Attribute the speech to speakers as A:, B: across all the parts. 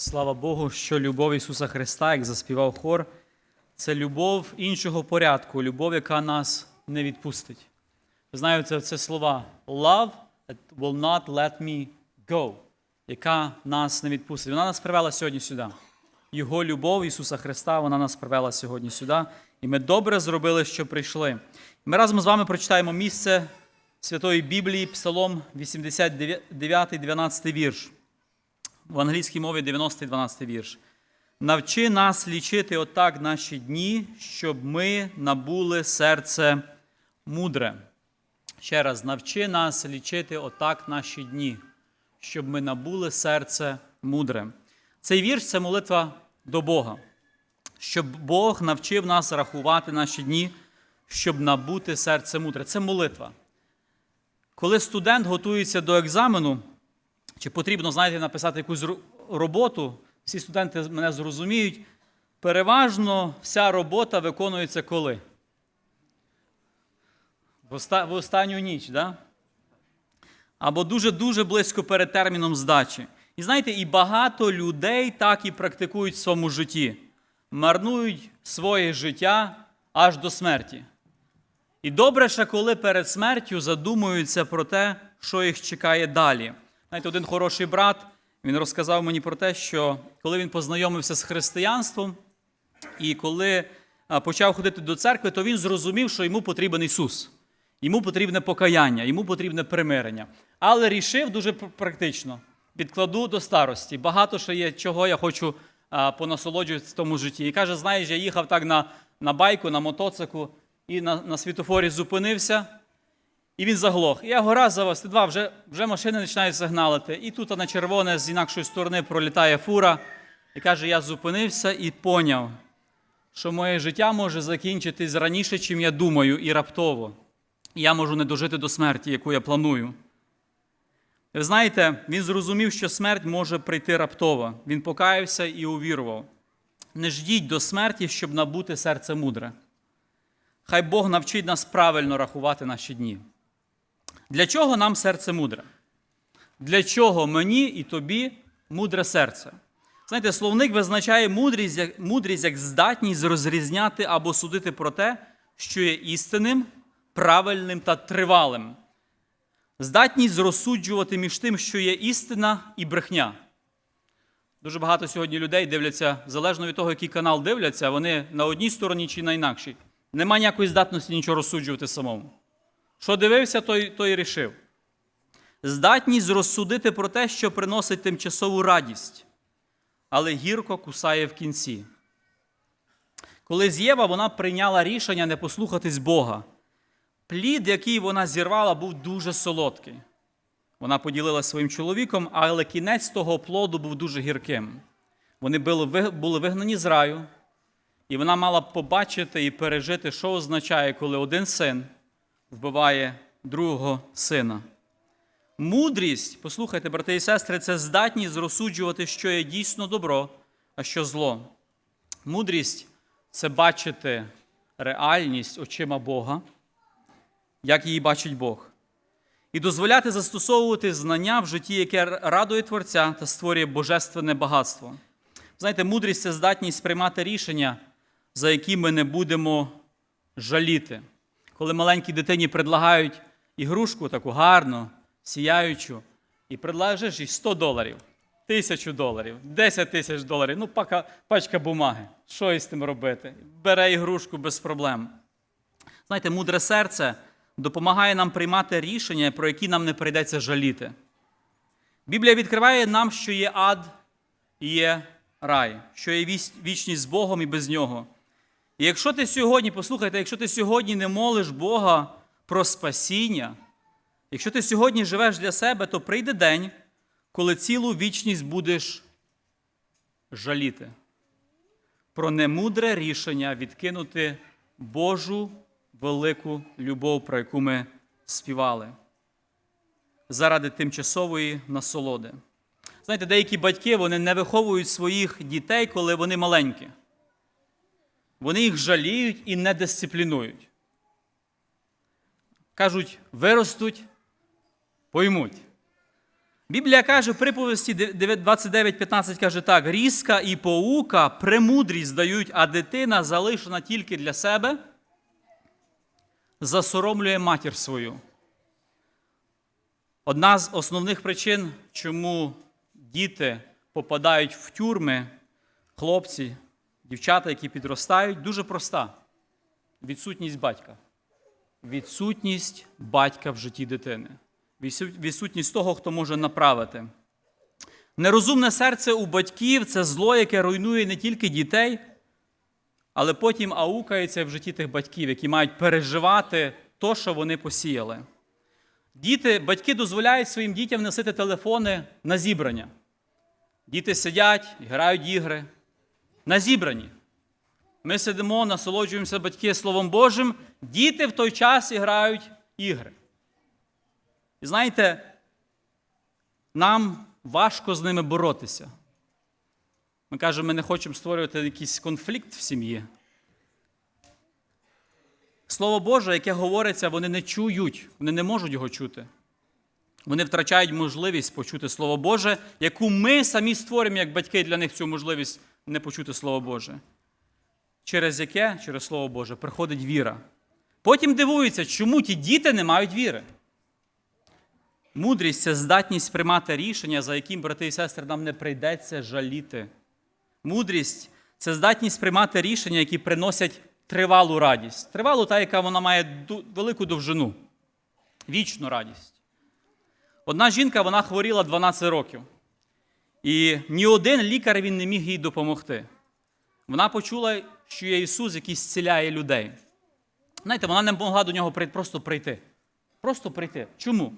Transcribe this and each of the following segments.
A: Слава Богу, що любов Ісуса Христа, як заспівав хор, це любов іншого порядку, любов, яка нас не відпустить. Ви знаєте, це слова love that will not let me go, яка нас не відпустить. Вона нас привела сьогодні сюди. Його любов Ісуса Христа, вона нас привела сьогодні сюди. І ми добре зробили, що прийшли. Ми разом з вами прочитаємо місце Святої Біблії, Псалом 89, 12 вірш. В англійській мові 90 12 вірш. Навчи нас лічити отак наші дні, щоб ми набули серце мудре. Ще раз, навчи нас лічити отак наші дні, щоб ми набули серце мудре. Цей вірш це молитва до Бога, щоб Бог навчив нас рахувати наші дні, щоб набути серце мудре. Це молитва. Коли студент готується до екзамену, чи потрібно, знаєте, написати якусь роботу, всі студенти мене зрозуміють, переважно вся робота виконується коли? В, оста- в останню ніч, да? або дуже-дуже близько перед терміном здачі. І знаєте, і багато людей так і практикують в своєму житті, марнують своє життя аж до смерті. І добре ще, коли перед смертю задумуються про те, що їх чекає далі. Знаєте, один хороший брат він розказав мені про те, що коли він познайомився з християнством, і коли почав ходити до церкви, то він зрозумів, що йому потрібен Ісус. Йому потрібне покаяння, йому потрібне примирення. Але рішив дуже практично: підкладу до старості. Багато ще є, чого я хочу понасолоджуватися в тому житті. І каже: знаєш, я їхав так на, на байку, на мотоцику, і на, на світофорі зупинився, і він заглох. І я гора за вас, два, вже, вже машини починають сигналити. І тут на червоне з інакшої сторони пролітає фура. І каже: я зупинився і поняв, що моє життя може закінчитись раніше, чим я думаю, і раптово. І я можу не дожити до смерті, яку я планую. Ви знаєте, він зрозумів, що смерть може прийти раптово. Він покаявся і увірував. Не ждіть до смерті, щоб набути серце мудре. Хай Бог навчить нас правильно рахувати наші дні. Для чого нам серце мудре? Для чого мені і тобі мудре серце? Знаєте, словник визначає мудрість як, мудрість як здатність розрізняти або судити про те, що є істинним, правильним та тривалим. Здатність розсуджувати між тим, що є істина і брехня. Дуже багато сьогодні людей дивляться, залежно від того, який канал дивляться, вони на одній стороні чи на інакшій. Нема ніякої здатності нічого розсуджувати самому. Що дивився, той, той рішив. Здатність розсудити про те, що приносить тимчасову радість, але гірко кусає в кінці. Коли з Єва вона прийняла рішення не послухатись Бога, плід, який вона зірвала, був дуже солодкий. Вона поділилася своїм чоловіком, але кінець того плоду був дуже гірким. Вони були вигнані з раю, і вона мала побачити і пережити, що означає, коли один син вбиває другого сина. Мудрість, послухайте, брати і сестри, це здатність розсуджувати, що є дійсно добро, а що зло. Мудрість це бачити реальність очима Бога, як її бачить Бог, і дозволяти застосовувати знання в житті, яке радує Творця та створює божественне багатство. Знаєте, мудрість це здатність приймати рішення, за які ми не будемо жаліти. Коли маленькій дитині предлагають ігрушку таку гарну, сіяючу, і предлагаєш їй 100 доларів, 1000 доларів, 10 тисяч доларів, ну пака, пачка бумаги. Що із тим робити? Бере ігрушку без проблем. Знаєте, мудре серце допомагає нам приймати рішення, про які нам не прийдеться жаліти. Біблія відкриває нам, що є ад і є рай, що є вічність з Богом і без нього. І якщо ти сьогодні, послухайте, якщо ти сьогодні не молиш Бога про спасіння, якщо ти сьогодні живеш для себе, то прийде день, коли цілу вічність будеш жаліти про немудре рішення відкинути Божу велику любов, про яку ми співали, заради тимчасової насолоди. Знаєте, деякі батьки вони не виховують своїх дітей, коли вони маленькі. Вони їх жаліють і не дисциплінують. Кажуть, виростуть, поймуть. Біблія каже в приповісті 29.15 каже так: різка і поука премудрість дають, а дитина, залишена тільки для себе, засоромлює матір свою. Одна з основних причин, чому діти попадають в тюрми, хлопці, дівчата, які підростають, дуже проста: відсутність батька. Відсутність батька в житті дитини. Відсутність того, хто може направити. Нерозумне серце у батьків це зло, яке руйнує не тільки дітей, але потім аукається в житті тих батьків, які мають переживати то, що вони посіяли. Діти, батьки дозволяють своїм дітям носити телефони на зібрання. Діти сидять, грають ігри. На зібранні. Ми сидимо, насолоджуємося батьки Словом Божим, діти в той час грають ігри. І знаєте, нам важко з ними боротися. Ми кажемо, ми не хочемо створювати якийсь конфлікт в сім'ї. Слово Боже, яке говориться, вони не чують, вони не можуть його чути. Вони втрачають можливість почути Слово Боже, яку ми самі створюємо як батьки для них цю можливість не почути Слово Боже. Через яке, через Слово Боже, приходить віра. Потім дивуються, чому ті діти не мають віри. Мудрість це здатність приймати рішення, за яким, брати і сестри, нам не прийдеться жаліти. Мудрість це здатність приймати рішення, які приносять тривалу радість. Тривалу та, яка вона має велику довжину, вічну радість. Одна жінка вона хворіла 12 років. І ні один лікар він не міг їй допомогти. Вона почула, що є Ісус, який зціляє людей. Знаєте, вона не могла до нього просто прийти. Просто прийти. Чому?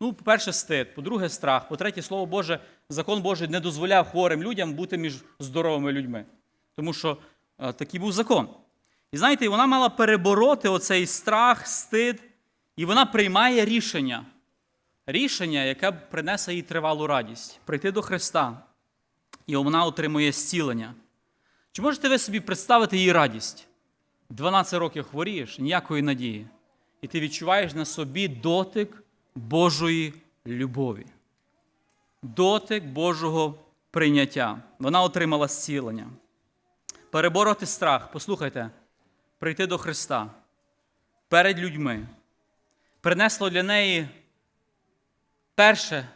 A: Ну, по-перше, стид, по-друге, страх, по-третє, слово Боже, закон Божий не дозволяв хворим людям бути між здоровими людьми. Тому що е, такий був закон. І знаєте, вона мала перебороти оцей страх, стид, і вона приймає рішення. Рішення, яке принесе їй тривалу радість прийти до Христа, і вона отримує зцілення. Чи можете ви собі представити її радість? 12 років хворієш, ніякої надії. І ти відчуваєш на собі дотик Божої любові. Дотик Божого прийняття. Вона отримала зцілення. Перебороти страх, послухайте, прийти до Христа перед людьми. Принесло для неї перше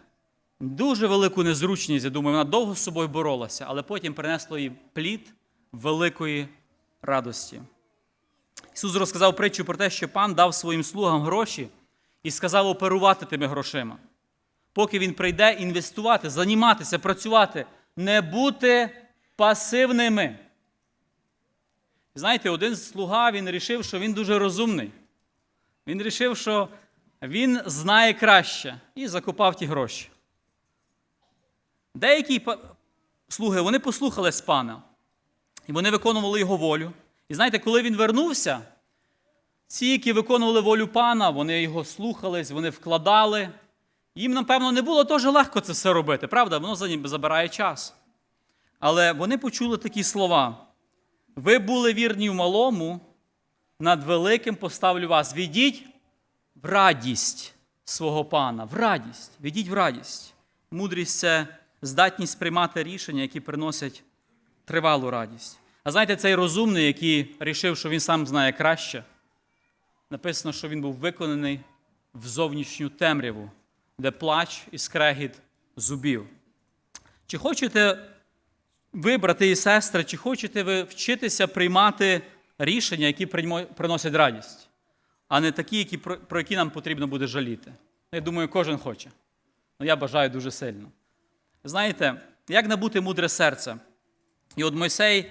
A: дуже велику незручність, я думаю, вона довго з собою боролася, але потім принесло їй плід великої радості. Ісус розказав притчу про те, що пан дав своїм слугам гроші і сказав оперувати тими грошима. Поки він прийде інвестувати, займатися, працювати, не бути пасивними. Знаєте, один слуга він вирішив, що він дуже розумний. Він вирішив, що він знає краще і закопав ті гроші. Деякі слуги вони послухались пана, і вони виконували його волю. І знаєте, коли він вернувся, ці, які виконували волю пана, вони його слухались, вони вкладали. Їм, напевно, не було теж легко це все робити, правда? Воно забирає час. Але вони почули такі слова: ви були вірні в малому, над великим поставлю вас. Відіть в радість свого пана, в радість. Відіть в радість. Мудрість це здатність приймати рішення, які приносять тривалу радість. А знаєте, цей розумний, який рішив, що він сам знає краще, написано, що він був виконаний в зовнішню темряву, де плач і скрегіт зубів. Чи хочете ви, брати і сестри, чи хочете ви вчитися приймати рішення, які приносять радість, а не такі, які, про які нам потрібно буде жаліти? Я думаю, кожен хоче. Ну, я бажаю дуже сильно. Знаєте, як набути мудре серце? І от Мойсей,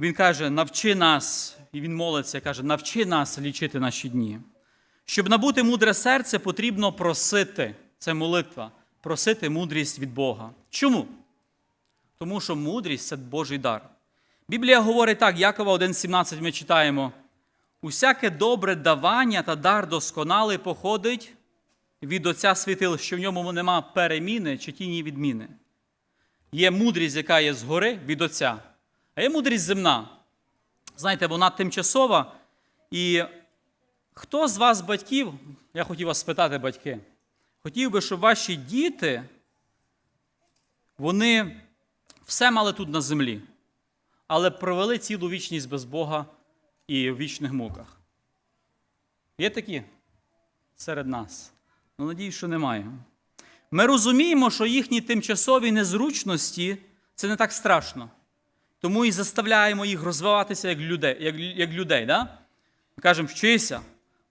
A: він каже: навчи нас, і він молиться, каже, навчи нас лічити наші дні. Щоб набути мудре серце, потрібно просити. Це молитва, просити мудрість від Бога. Чому? Тому що мудрість це Божий дар. Біблія говорить так, Якова 1,17 ми читаємо: усяке добре давання та дар досконалий походить від Отця світил, що в ньому нема переміни чи тіні відміни. Є мудрість, яка є згори від Отця, а є мудрість земна. Знаєте, вона тимчасова. І хто з вас, батьків, я хотів вас спитати, батьки, хотів би, щоб ваші діти вони все мали тут на землі, але провели цілу вічність без Бога і в вічних муках. Є такі серед нас? Ну, надіюсь, що немає. Ми розуміємо, що їхні тимчасові незручності це не так страшно. Тому і заставляємо їх розвиватися як людей. Як, як людей да? Ми кажемо, вчися,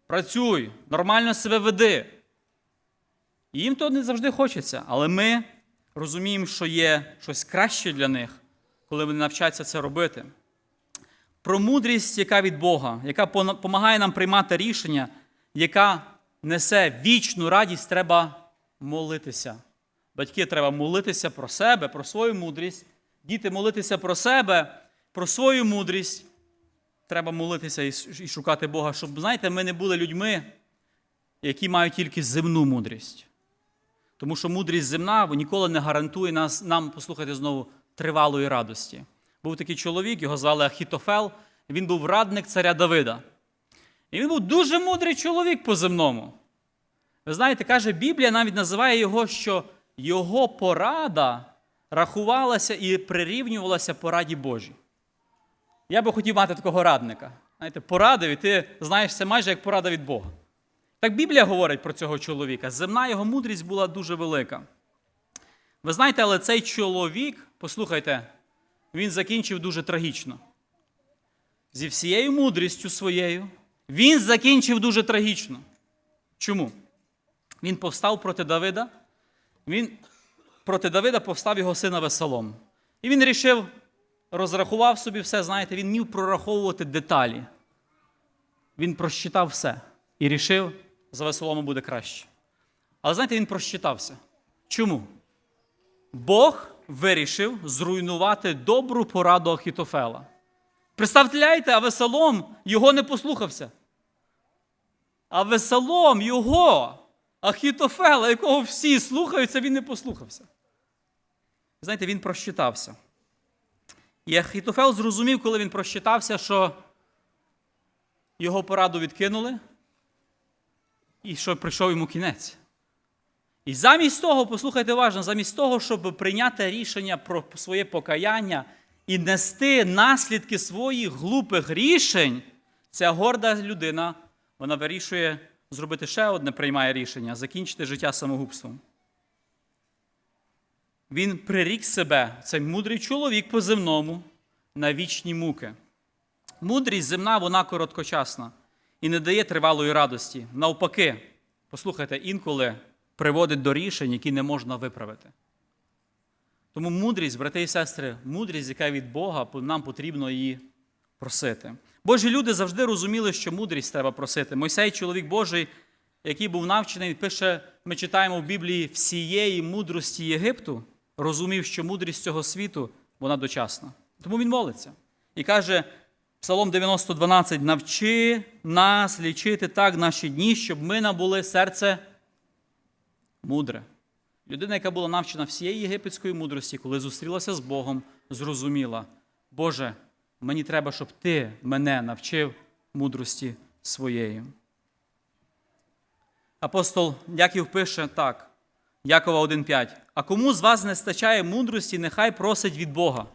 A: працюй, нормально себе веди. І їм то не завжди хочеться, але ми розуміємо, що є щось краще для них, коли вони навчаться це робити. Про мудрість, яка від Бога, яка допомагає нам приймати рішення, яка несе вічну радість, треба молитися. Батьки треба молитися про себе, про свою мудрість. Діти молитися про себе, про свою мудрість. Треба молитися і шукати Бога, щоб, знаєте, ми не були людьми, які мають тільки земну мудрість. Тому що мудрість земна ніколи не гарантує нас, нам, послухайте знову, тривалої радості. Був такий чоловік, його звали Ахітофел, він був радник царя Давида. І він був дуже мудрий чоловік по земному. Ви знаєте, каже, Біблія навіть називає його, що його порада рахувалася і прирівнювалася пораді Божій. Я би хотів мати такого радника. Знаєте, порадив, і ти знаєш це майже як порада від Бога. Так Біблія говорить про цього чоловіка. Земна його мудрість була дуже велика. Ви знаєте, але цей чоловік, послухайте, він закінчив дуже трагічно. Зі всією мудрістю своєю, він закінчив дуже трагічно. Чому? Він повстав проти Давида. Він проти Давида повстав його сина Весолом. І він рішив, розрахував собі все, знаєте, він міг прораховувати деталі. Він просчитав все і рішив, за Весолома буде краще. Але знаєте, він просчитався. Чому? Бог вирішив зруйнувати добру пораду Ахітофела. Представляєте, а Весолом його не послухався. А Весолом його, Ахітофела, якого всі слухаються, він не послухався. Знаєте, він просчитався. І Ахітофел зрозумів, коли він просчитався, що його пораду відкинули, і що прийшов йому кінець. І замість того, послухайте уважно, замість того, щоб прийняти рішення про своє покаяння і нести наслідки своїх глупих рішень, ця горда людина, вона вирішує зробити ще одне приймає рішення закінчити життя самогубством. Він прирік себе, цей мудрий чоловік по земному, на вічні муки. Мудрість земна, вона короткочасна і не дає тривалої радості. Навпаки, послухайте, інколи приводить до рішень, які не можна виправити. Тому мудрість, брати і сестри, мудрість, яка від Бога, нам потрібно її просити. Божі люди завжди розуміли, що мудрість треба просити. Мойсей, чоловік Божий, який був навчений, пише, ми читаємо в Біблії всієї мудрості Єгипту, розумів, що мудрість цього світу вона дочасна. Тому він молиться і каже, Псалом 90:12, навчи нас лічити так наші дні, щоб ми набули серце мудре. Людина, яка була навчена всієї єгипетської мудрості, коли зустрілася з Богом, зрозуміла, Боже, мені треба, щоб Ти мене навчив мудрості своєї. Апостол Яків пише так, Якова 1,5. А кому з вас не стачає мудрості, нехай просить від Бога,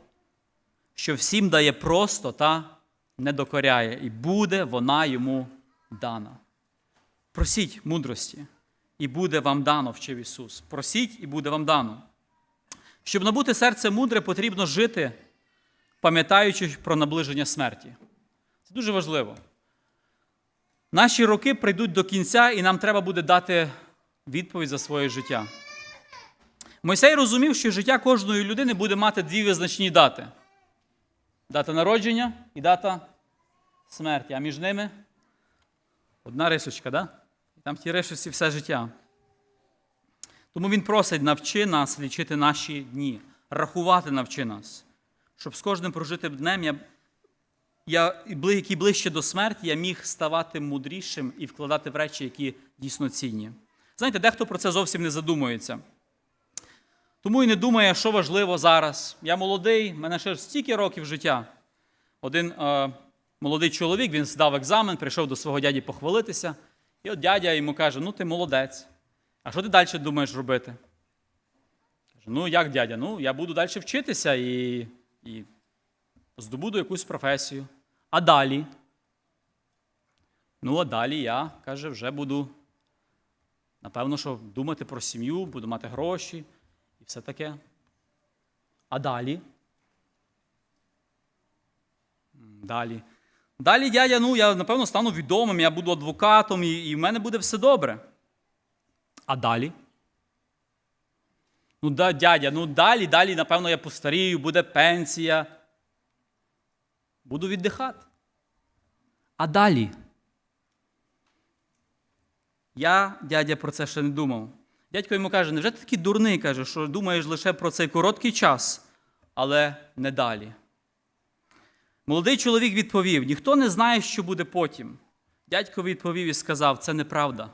A: що всім дає просто та не докоряє, і буде вона йому дана. Просіть мудрості, і буде вам дано, вчив Ісус. Просіть, і буде вам дано. Щоб набути серце мудре, потрібно жити, пам'ятаючи про наближення смерті. Це дуже важливо. Наші роки прийдуть до кінця, і нам треба буде дати відповідь за своє життя. Мойсей розумів, що життя кожної людини буде мати дві визначні дати: дата народження і дата смерті. А між ними одна рисочка, да? Там тій все життя. Тому він просить, навчи нас лічити наші дні, рахувати навчи нас, щоб з кожним прожитим днем я я, який ближче до смерті, я міг ставати мудрішим і вкладати в речі, які дійсно цінні. Знаєте, дехто про це зовсім не задумується. Тому і не думає, що важливо зараз. Я молодий, в мене ще стільки років життя. Один е, молодий чоловік він здав екзамен, прийшов до свого дяді похвалитися. І от дядя йому каже: ну ти молодець. А що ти далі думаєш робити? Каже, Ну, як дядя? Ну, я буду далі вчитися і, і здобуду якусь професію. А далі? Ну, а далі я, каже, вже буду, напевно, що думати про сім'ю, буду мати гроші і все таке. А далі? Далі. Далі дядя, ну, я, напевно, стану відомим, я буду адвокатом, і, і в мене буде все добре. А далі? Ну, да, дядя, ну далі, далі, напевно, я постарію, буде пенсія. Буду віддихати. А далі? Я, дядя, про це ще не думав. Дядько йому каже, невже ти такий дурний, каже, що думаєш лише про цей короткий час, але не далі. Молодий чоловік відповів: ніхто не знає, що буде потім. Дядько відповів і сказав: це неправда.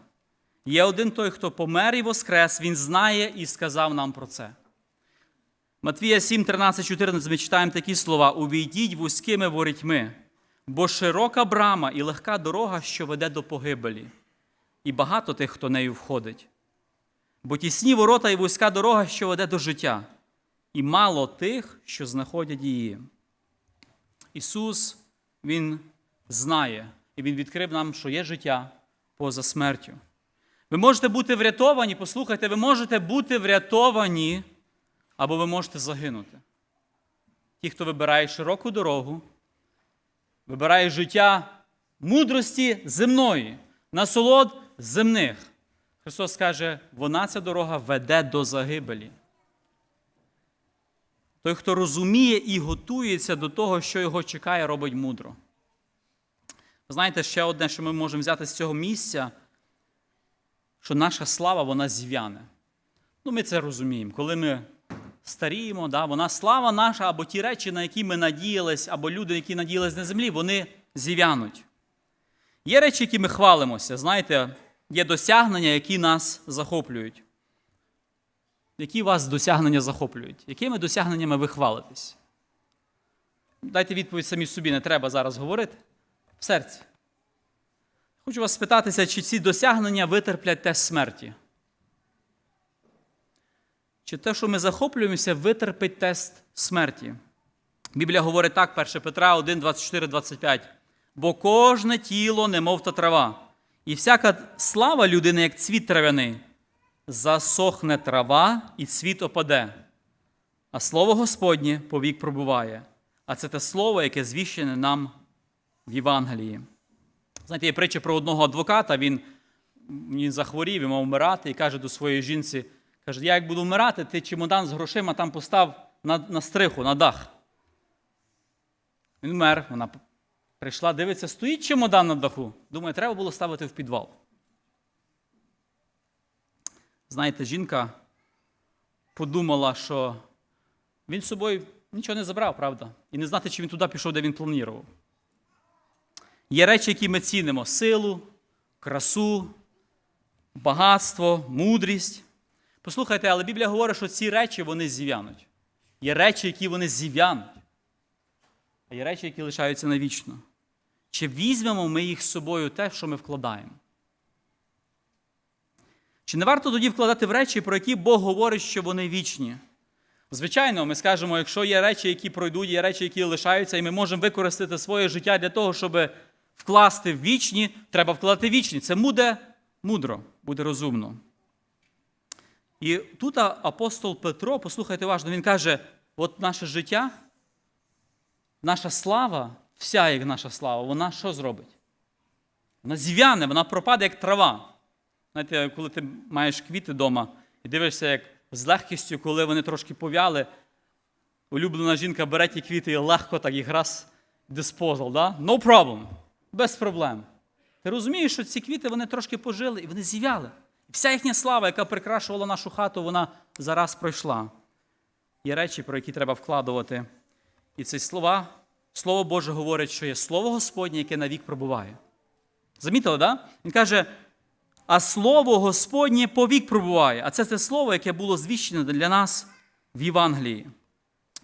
A: Є один той, хто помер і воскрес, він знає і сказав нам про це. Матвія 7, 13, 14 ми читаємо такі слова: Увійдіть вузькими ворітьми, бо широка брама і легка дорога, що веде до погибелі, і багато тих, хто нею входить. Бо тісні ворота і вузька дорога, що веде до життя, і мало тих, що знаходять її. Ісус, Він знає, і Він відкрив нам, що є життя поза смертю. Ви можете бути врятовані, послухайте, ви можете бути врятовані, або ви можете загинути. Ті, хто вибирає широку дорогу, вибирає життя мудрості земної, насолод земних. Христос каже, вона ця дорога веде до загибелі. Той, хто розуміє і готується до того, що його чекає, робить мудро. Знаєте, ще одне, що ми можемо взяти з цього місця, що наша слава, вона зів'яне. Ну, ми це розуміємо. Коли ми старіємо, да, вона слава наша, або ті речі, на які ми надіялись, або люди, які надіялись на землі, вони зів'януть. Є речі, які ми хвалимося. Знаєте, є досягнення, які нас захоплюють. Які вас досягнення захоплюють? Якими досягненнями ви хвалитесь? Дайте відповідь самі собі, не треба зараз говорити. В серці. Хочу вас спитатися, чи ці досягнення витерплять тест смерті? Чи те, що ми захоплюємося, витерпить тест смерті? Біблія говорить так, 1 Петра 1, 24, 25. Бо кожне тіло, немов та трава, і всяка слава людини, як цвіт травяний, засохне трава і цвіт опаде. А слово Господнє повік пробуває. А це те слово, яке звіщене нам в Євангелії. Знаєте, є притча про одного адвоката, він, він захворів і мав вмирати, і каже до своєї жінці: каже, я як буду вмирати, ти чемодан з грошима там постав на, на стриху, на дах. Він вмер, вона прийшла, дивиться, стоїть чемодан на даху. Думає, треба було ставити в підвал. Знаєте, жінка подумала, що він з собою нічого не забрав, правда? І не знати, чи він туди пішов, де він планував. Є речі, які ми цінимо: силу, красу, багатство, мудрість. Послухайте, але Біблія говорить, що ці речі вони зів'януть. Є речі, які вони зів'януть, а є речі, які лишаються навічно. Чи візьмемо ми їх з собою те, що ми вкладаємо? Чи не варто тоді вкладати в речі, про які Бог говорить, що вони вічні? Звичайно, ми скажемо, якщо є речі, які пройдуть, є речі, які лишаються, і ми можемо використати своє життя для того, щоб вкласти в вічні, треба вкладати вічні. Це буде мудро, буде розумно. І тут апостол Петро, послухайте уважно, він каже: от наше життя, наша слава, вся як наша слава, вона що зробить? Вона зів'яне, вона пропаде, як трава. Знаєте, коли ти маєш квіти вдома і дивишся, як з легкістю, коли вони трошки пов'яли, улюблена жінка бере ті квіти і легко так їх раз диспозал, да? No problem, без проблем. Ти розумієш, що ці квіти вони трошки пожили і вони зів'яли. І вся їхня слава, яка прикрашувала нашу хату, вона зараз пройшла. Є речі, про які треба вкладувати. І ці слова, Слово Боже говорить, що є Слово Господнє, яке навік пробуває. Замітили? Да? Він каже, а слово Господнє повік пробуває. А це те слово, яке було звіщене для нас в Євангелії.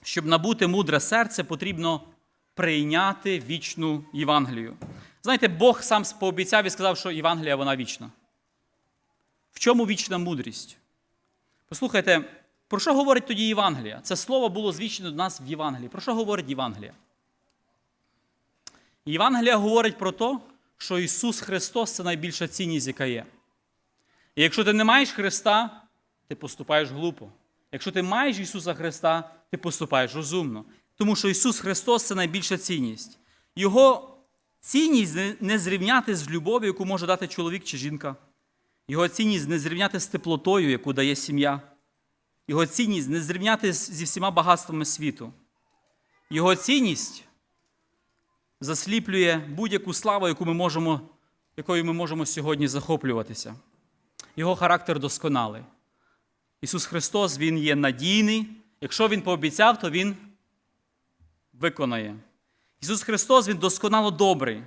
A: Щоб набути мудре серце, потрібно прийняти вічну Євангелію. Знаєте, Бог сам пообіцяв і сказав, що Євангелія вона вічна. В чому вічна мудрість? Послухайте, Про що говорить тоді Євангелія? Це слово було звічено до нас в Євангелії. Про що говорить Євангелія? Євангелія говорить про те, що Ісус Христос це найбільша цінність, яка є. І якщо ти не маєш Христа, ти поступаєш глупо. Якщо ти маєш Ісуса Христа, ти поступаєш розумно. Тому що Ісус Христос це найбільша цінність. Його цінність не- зрівняти з любов'ю, яку може дати чоловік чи жінка. Його цінність не зрівняти з теплотою, яку дає сім'я. Його цінність не зрівняти зі всіма багатствами світу. Його цінність засліплює будь-яку славу, яку ми можемо, якою ми можемо сьогодні захоплюватися. Його характер досконалий. Ісус Христос, Він є надійний. Якщо Він пообіцяв, то Він виконає. Ісус Христос, Він досконало добрий,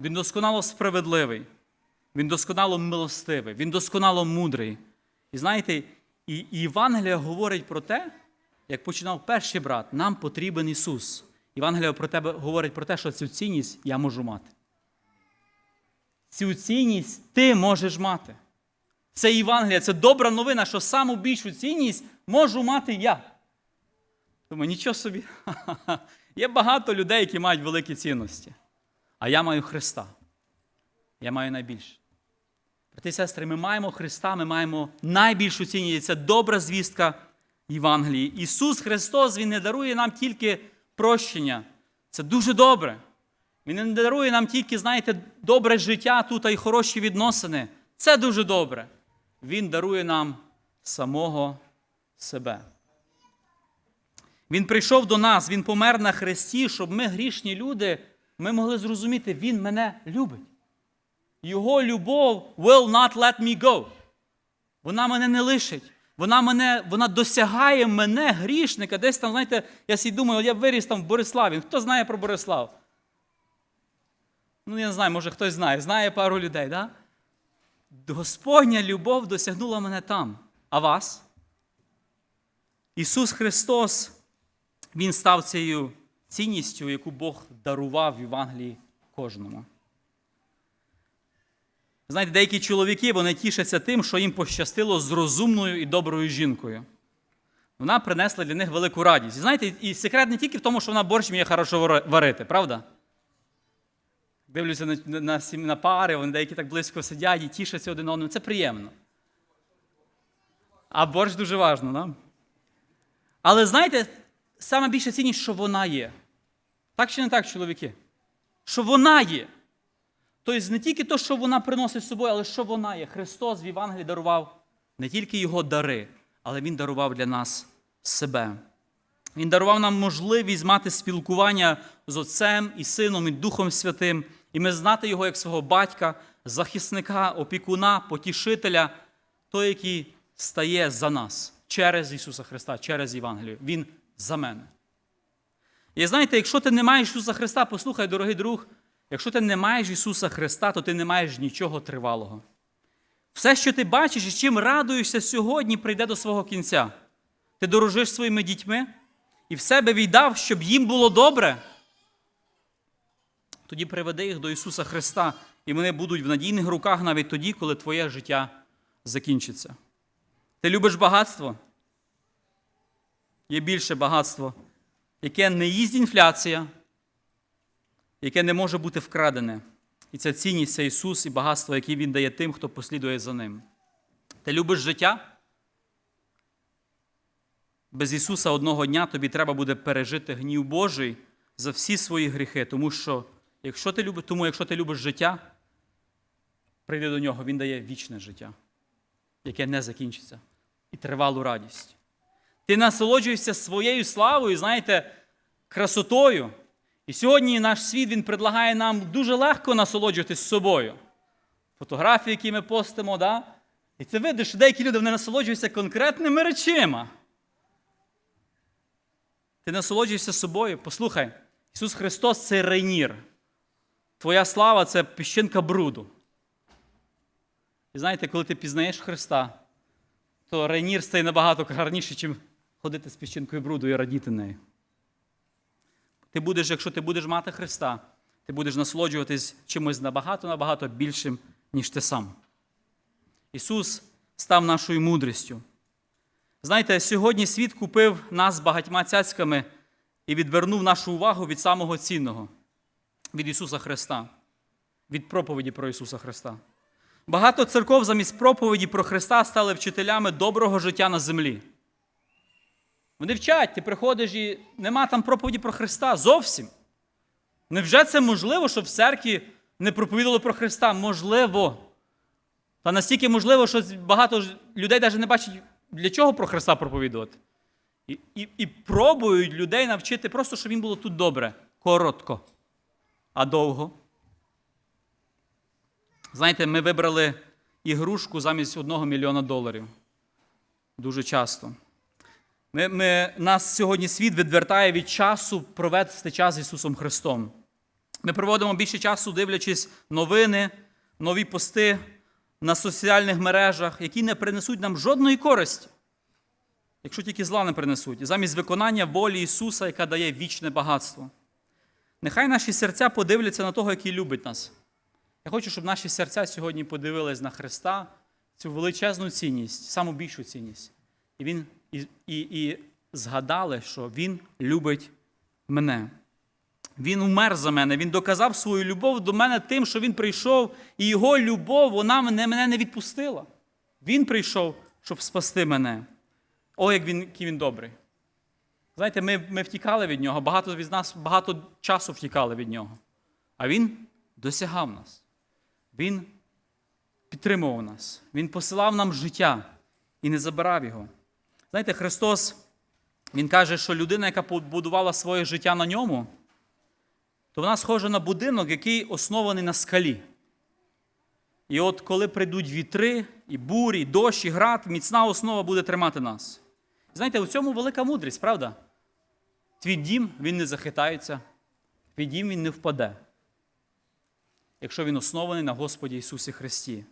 A: Він досконало справедливий, Він досконало милостивий, Він досконало мудрий. І знаєте, і Євангелія говорить про те, як починав перший брат, нам потрібен Ісус. Євангелія про тебе говорить про те, що цю цінність я можу мати. Цю цінність ти можеш мати. Це Євангелія, це добра новина, що саму більшу цінність можу мати я. Думаю, нічого собі. Є багато людей, які мають великі цінності. А я маю Христа. Я маю найбільше. Брати і сестри, ми маємо Христа, ми маємо найбільшу цінність. Це добра звістка Євангелії. Ісус Христос, Він не дарує нам тільки прощення. Це дуже добре. Він не дарує нам тільки, знаєте, добре життя тут і хороші відносини. Це дуже добре. Він дарує нам самого себе. Він прийшов до нас, Він помер на хресті, щоб ми, грішні люди, ми могли зрозуміти, Він мене любить. Його любов will not let me go. Вона мене не лишить. Вона мене, вона досягає мене, грішника. Десь там, знаєте, я сі думаю, я виріс там в Бориславі. Хто знає про Борислав? Ну, я не знаю, може хтось знає. Знає пару людей? Да? Господня любов досягнула мене там. А вас? Ісус Христос, Він став цією цінністю, яку Бог дарував в Євангелії кожному. Знаєте, деякі чоловіки вони тішаться тим, що їм пощастило з розумною і доброю жінкою. Вона принесла для них велику радість. І знаєте, і секрет не тільки в тому, що вона борщ вміє хорошо варити, правда? Дивлюся на, на, на, пари, вони деякі так близько сидять і тішаться один одному. Це приємно. А борщ дуже важливо, да? Але знаєте, саме більша цінність, що вона є. Так чи не так, чоловіки? Що вона є. Тобто не тільки те, що вона приносить з собою, але що вона є. Христос в Євангелії дарував не тільки його дари, але Він дарував для нас себе. Він дарував нам можливість мати спілкування з Отцем і Сином і Духом Святим, і ми знати Його як свого батька, захисника, опікуна, потішителя, той, який стає за нас через Ісуса Христа, через Євангелію. Він за мене. І знаєте, якщо ти не маєш Ісуса Христа, послухай, дорогий друг, якщо ти не маєш Ісуса Христа, то ти не маєш нічого тривалого. Все, що ти бачиш і чим радуєшся сьогодні, прийде до свого кінця. Ти дорожиш своїми дітьми і в себе віддав, щоб їм було добре. Тоді приведи їх до Ісуса Христа, і вони будуть в надійних руках навіть тоді, коли твоє життя закінчиться. Ти любиш багатство? Є більше багатство, яке не їсть інфляція, яке не може бути вкрадене. І ця цінність це Ісус і багатство, яке Він дає тим, хто послідує за Ним. Ти любиш життя? Без Ісуса одного дня тобі треба буде пережити гнів Божий за всі свої гріхи, тому що якщо ти любиш, тому якщо ти любиш життя, прийди до нього, Він дає вічне життя, яке не закінчиться, і тривалу радість. Ти насолоджуєшся своєю славою, знаєте, красотою. І сьогодні наш світ він предлагає нам дуже легко насолоджуватись собою. Фотографії, які ми постимо, да? і це видиш, що деякі люди вони насолоджуються конкретними речима. Ти насолоджуєшся собою. Послухай, Ісус Христос це рейнір. Твоя слава це піщинка бруду. І знаєте, коли ти пізнаєш Христа, то рейнір стає набагато гарніше, ніж ходити з піщинкою бруду і радіти нею. Ти будеш, якщо ти будеш мати Христа, ти будеш насолоджуватись чимось набагато-набагато більшим, ніж ти сам. Ісус став нашою мудрістю. Знаєте, сьогодні світ купив нас багатьма цяцьками і відвернув нашу увагу від самого цінного, від Ісуса Христа, від проповіді про Ісуса Христа. Багато церков замість проповіді про Христа стали вчителями доброго життя на землі. Вони вчать, ти приходиш і нема там проповіді про Христа зовсім. Невже це можливо, щоб в церкві не проповідали про Христа? Можливо. Та настільки можливо, що багато людей навіть не бачать, для чого про Христа проповідувати. І, і, і пробують людей навчити просто, щоб їм було тут добре, коротко, а довго. Знаєте, ми вибрали ігрушку замість одного мільйона доларів. Дуже часто. Ми, ми, нас сьогодні світ відвертає від часу провести час з Ісусом Христом. Ми проводимо більше часу, дивлячись новини, нові пости на соціальних мережах, які не принесуть нам жодної користі, якщо тільки зла не принесуть, замість виконання волі Ісуса, яка дає вічне багатство. Нехай наші серця подивляться на того, який любить нас. Я хочу, щоб наші серця сьогодні подивились на Христа, цю величезну цінність, саму більшу цінність. І, він, і, і, і згадали, що Він любить мене. Він умер за мене, він доказав свою любов до мене тим, що він прийшов, і його любов, вона мене, мене не відпустила. Він прийшов, щоб спасти мене. О, як він, який він добрий. Знаєте, ми, ми втікали від нього, багато з нас багато часу втікали від нього. А він досягав нас. Він підтримував нас. Він посилав нам життя і не забирав його. Знаєте, Христос, Він каже, що людина, яка побудувала своє життя на ньому, то вона схожа на будинок, який оснований на скалі. І от коли прийдуть вітри, і бурі, і дощ, і град, міцна основа буде тримати нас. Знаєте, у цьому велика мудрість, правда? Твій дім він не захитається, твій дім він не впаде, якщо він оснований на Господі Ісусі Христі.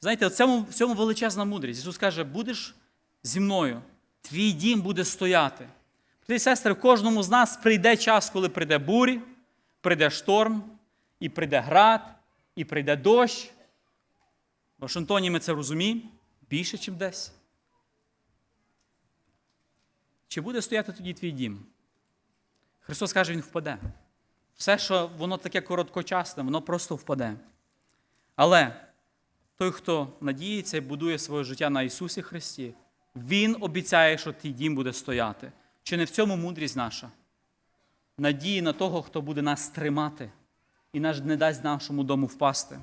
A: Знаєте, в цьому, в цьому величезна мудрість. Ісус каже, будеш зі мною, твій дім буде стояти. Брати сестри, в кожному з нас прийде час, коли прийде бурі, прийде шторм, і прийде град, і прийде дощ. В Вашингтоні ми це розуміємо більше, ніж десь. Чи буде стояти тоді твій дім? Христос каже, Він впаде. Все, що воно таке короткочасне, воно просто впаде. Але той, хто надіється і будує своє життя на Ісусі Христі, Він обіцяє, що твій дім буде стояти. Чи не в цьому мудрість наша? Надії на того, хто буде нас тримати і наш не дасть нашому дому впасти.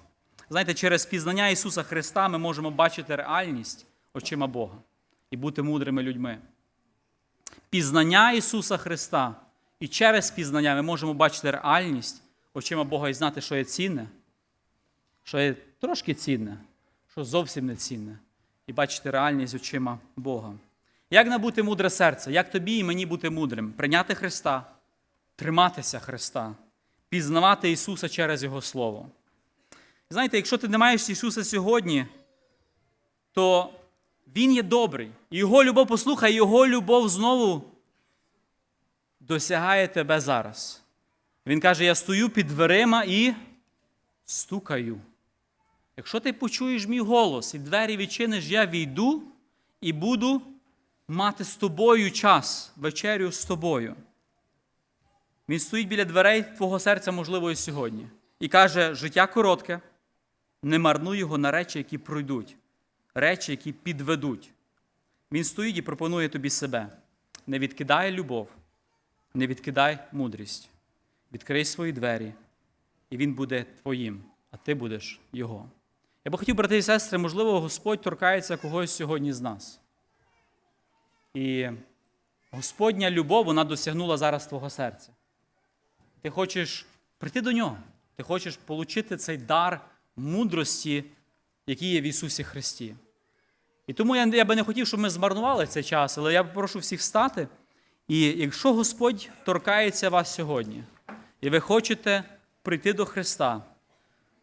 A: Знаєте, через пізнання Ісуса Христа ми можемо бачити реальність очима Бога і бути мудрими людьми. Пізнання Ісуса Христа і через пізнання ми можемо бачити реальність очима Бога і знати, що є цінне, що є трошки цінне, що зовсім не цінне, і бачити реальність очима Бога. Як набути мудре серце? Як тобі і мені бути мудрим? Прийняти Христа, триматися Христа, пізнавати Ісуса через Його Слово. Знаєте, якщо ти не маєш Ісуса сьогодні, то Він є добрий. Його любов, послухай, Його любов знову досягає тебе зараз. Він каже: Я стою під дверима і стукаю. Якщо ти почуєш мій голос і двері відчиниш, я війду і буду мати з тобою час, вечерю з тобою. Він стоїть біля дверей твого серця, можливо, і сьогодні. І каже: життя коротке, не марнуй його на речі, які пройдуть, речі, які підведуть. Він стоїть і пропонує тобі себе. Не відкидай любов, не відкидай мудрість. Відкрий свої двері, і він буде твоїм, а ти будеш його. Я би хотів, брати і сестри, можливо, Господь торкається когось сьогодні з нас. І Господня любов, вона досягнула зараз твого серця. Ти хочеш прийти до нього, ти хочеш отримати цей дар мудрості, який є в Ісусі Христі. І тому я, я би не хотів, щоб ми змарнували цей час, але я прошу всіх встати. І якщо Господь торкається вас сьогодні, і ви хочете прийти до Христа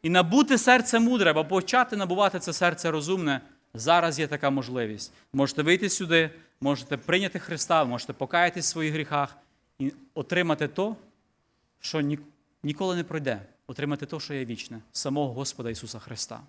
A: і набути серце мудре, або почати набувати це серце розумне, зараз є така можливість. Можете вийти сюди, можете прийняти Христа, можете покаятись в своїх гріхах і отримати то, що ніколи не пройде, отримати то, що є вічне, самого Господа Ісуса Христа.